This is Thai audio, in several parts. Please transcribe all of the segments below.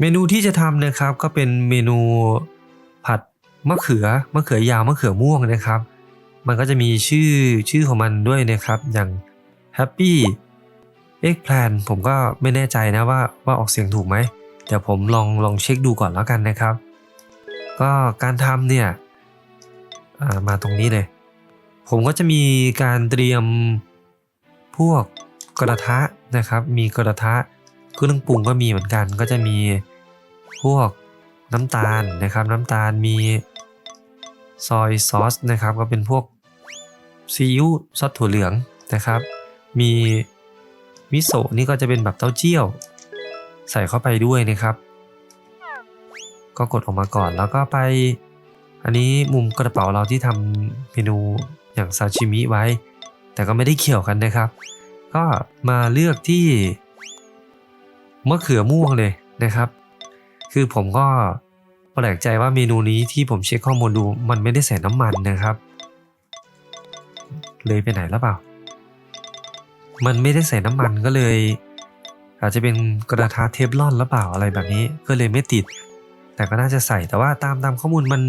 เมนูที่จะทำนะครับก็เป็นเมนูผัดมะเขือมะเขือยาวมะเขือม่วงนะครับ มันก็จะมีชื่อชื่อของมันด้วยนะครับ อย่าง Happy Egg Plan ผมก็ไม่แน่ใจนะว่าว่าออกเสียงถูกไหมเดี๋ยวผมลองลองเช็คดูก่อนแล้วกันนะครับ ก็การทำเนี่ยามาตรงนี้เลย ผมก็จะมีการเตรียมพวกกระทะนะครับ มีกระทะ เครื่องปรุงก็มีเหมือนกันก็จะมีพวกน้ำตาลนะครับ น้ำตาลมีซอยซอสนะครับ ก็เป็นพวกซีอิ๊วซอสถั่วเหลืองนะครับ มีมิโซะนี่ก็จะเป็นแบบเต้าเจี้ยว ใส่เข้าไปด้วยนะครับ ก็กดออกมาก่อนแล้วก็ไป อันนี้มุมกระเป๋าเราที่ทำเมนูอย่างซาชิมิไว้ แต่ก็ไม่ได้เกี่ยวกันนะครับ ก็มาเลือกที่ มะเขือม่วงเลยนะครับ คือผมก็แปลกใจว่าเมนูนี้ที่ผมเช็คข้อมูลดูมันไม่ได้ใส่น้ำมันนะครับ เลยไปไหนแล้วเปล่า มันไม่ได้ใส่น้ำมันก็เลย อาจจะเป็นกระทะเทฟลอนหรือเปล่าอะไรแบบนี้ก็เลยไม่ติด แต่ก็น่าจะใส่แต่ว่าตามตามข้อมูลมัน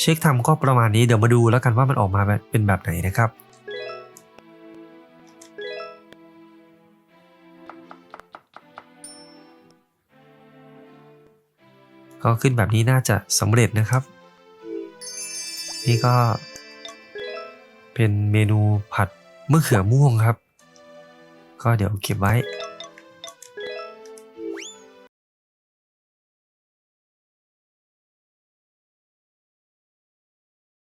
เช็คทำก็ประมาณนี้เดี๋ยวมาดูแล้วกันว่ามันออกมาเป็นแบบไหนนะครับ ก็ขึ้นแบบนี้น่าจะสำเร็จนะครับ นี่ก็ เป็นเมนูผัดมะเขือม่วงครับ ก็เดี๋ยวเก็บไว้